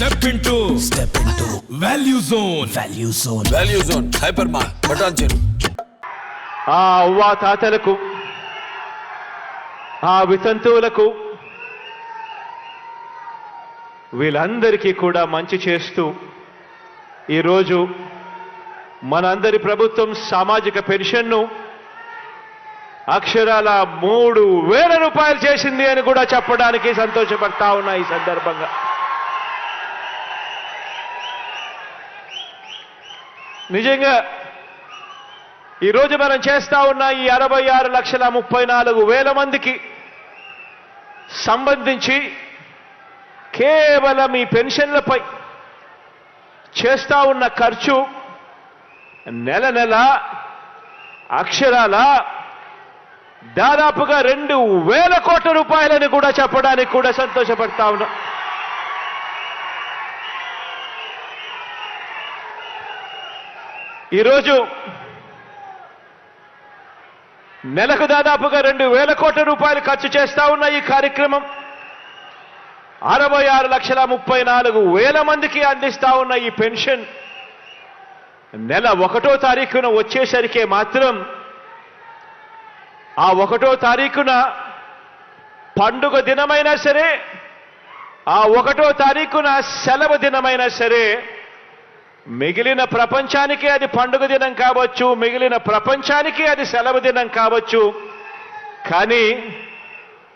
Step into step into value zone value zone value zone hyper మార్ బటాన్ చెరు ఆ అవ్వా తాతలకు ఆ వితంతువులకు వీళ్ళందరికీ కూడా మంచి చేస్తూ ఈరోజు మనందరి ప్రభుత్వం సామాజిక పెన్షన్ను అక్షరాల మూడు వేల రూపాయలు చేసింది అని కూడా చెప్పడానికి సంతోషపడతా ఉన్నా ఈ సందర్భంగా. నిజంగా ఈరోజు మనం చేస్తా ఉన్న ఈ అరవై ఆరు లక్షల ముప్పై నాలుగు వేల మందికి సంబంధించి కేవలం ఈ పెన్షన్లపై చేస్తా ఉన్న ఖర్చు నెల నెల అక్షరాల దాదాపుగా రెండు వేల కోట్ల రూపాయలని కూడా చెప్పడానికి కూడా సంతోషపడతా ఉన్నా. ఈరోజు నెలకు దాదాపుగా రెండు వేల కోట్ల రూపాయలు ఖర్చు చేస్తా ఉన్న ఈ కార్యక్రమం అరవై ఆరు లక్షల ముప్పై నాలుగు వేల మందికి అందిస్తా ఉన్న ఈ పెన్షన్ నెల ఒకటో తారీఖున వచ్చేసరికే మాత్రం ఆ ఒకటో తారీఖున పండుగ దినమైనా సరే ఆ ఒకటో తారీఖున సెలవు దినమైనా సరే మిగిలిన ప్రపంచానికి అది పండుగ దినం కావచ్చు మిగిలిన ప్రపంచానికి అది సెలవు దినం కావచ్చు. కానీ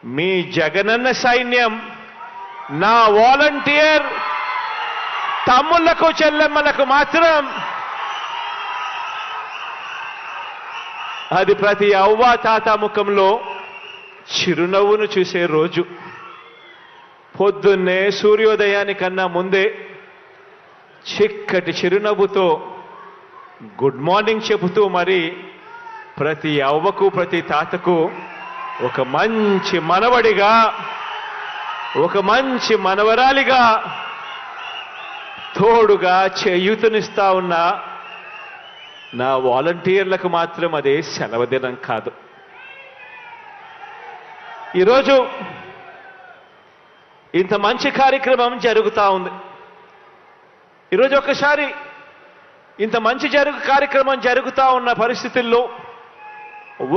మీ జగనన్న సైన్యం నా వాలంటీర్ తమ్ముళ్ళకు చెల్లెమ్మలకు మాత్రం అది ప్రతి అవ్వ తాత ముఖంలో చిరునవ్వును చూసే రోజు. పొద్దున్నే సూర్యోదయానికన్నా ముందే చిక్కటి చిరునవ్వుతో గుడ్ మార్నింగ్ చెబుతూ మరి ప్రతి అవ్వకు ప్రతి తాతకు ఒక మంచి మనవడిగా ఒక మంచి మనవరాలిగా తోడుగా చేయూతనిస్తా ఉన్న నా వాలంటీర్లకు మాత్రం అదే సెలవుదినం కాదు. ఈరోజు ఇంత మంచి కార్యక్రమం జరుగుతూ ఉంది. ఈరోజు ఒక్కసారి ఇంత మంచి జరుగు కార్యక్రమం జరుగుతూ ఉన్న పరిస్థితుల్లో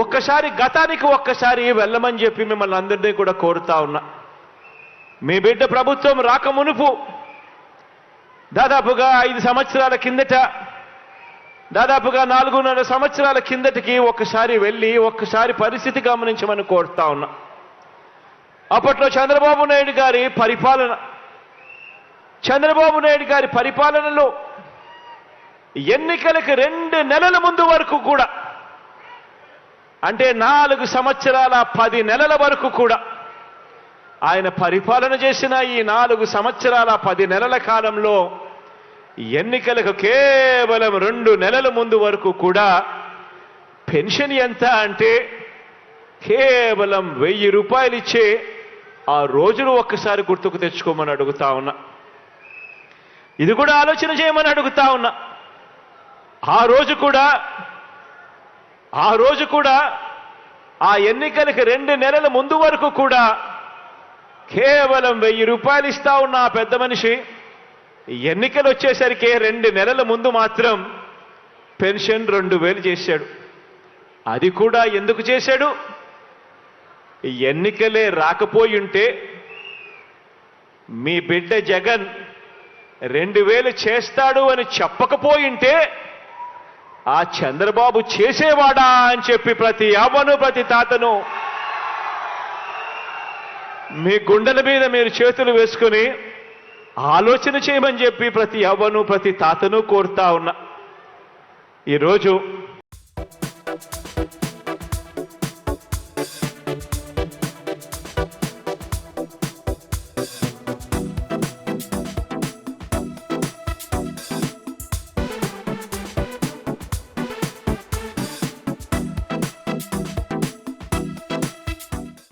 ఒక్కసారి గతానికి ఒక్కసారి వెళ్ళమని చెప్పి మిమ్మల్ని అందరినీ కూడా కోరుతా ఉన్నా. మీ బిడ్డ ప్రభుత్వం రాక మునుపు దాదాపుగా ఐదు సంవత్సరాల కిందట దాదాపుగా నాలుగున్నర సంవత్సరాల కిందటికి ఒక్కసారి వెళ్ళి ఒక్కసారి పరిస్థితి గమనించమని కోరుతా ఉన్నా. అప్పట్లో చంద్రబాబు నాయుడు గారి పరిపాలన చంద్రబాబు నాయుడు గారి పరిపాలనలో ఎన్నికలకు రెండు నెలల ముందు వరకు కూడా అంటే నాలుగు సంవత్సరాల పది నెలల వరకు కూడా ఆయన పరిపాలన చేసిన ఈ నాలుగు సంవత్సరాల పది నెలల కాలంలో ఎన్నికలకు కేవలం రెండు నెలల ముందు వరకు కూడా పెన్షన్ ఎంత అంటే కేవలం వెయ్యి రూపాయలు ఇచ్చే ఆ రోజును ఒక్కసారి గుర్తుకు తెచ్చుకోమని అడుగుతా ఉన్నా. ఇది కూడా ఆలోచన చేయమని అడుగుతా ఉన్నా. ఆ రోజు కూడా ఆ రోజు కూడా ఆ ఎన్నికలకు రెండు నెలల ముందు వరకు కూడా కేవలం వెయ్యి రూపాయలు ఇస్తా ఉన్న ఆ పెద్ద మనిషి. ఎన్నికలు వచ్చేసరికి రెండు నెలల ముందు మాత్రం పెన్షన్ రెండు వేలు చేశాడు. అది కూడా ఎందుకు చేశాడు? ఎన్నికలే రాకపోయి ఉంటే మీ బిడ్డ జగన్ రెండు వేలు చేస్తాడు అని చెప్పకపోయింటే ఆ చంద్రబాబు చేసేవాడా అని చెప్పి ప్రతి అవ్వను ప్రతి తాతను మీ గుండెల మీద మీరు చేతులు వేసుకుని ఆలోచన చేయమని చెప్పి ప్రతి అవ్వను ప్రతి తాతను కోరుతా ఉన్నా. ఈరోజు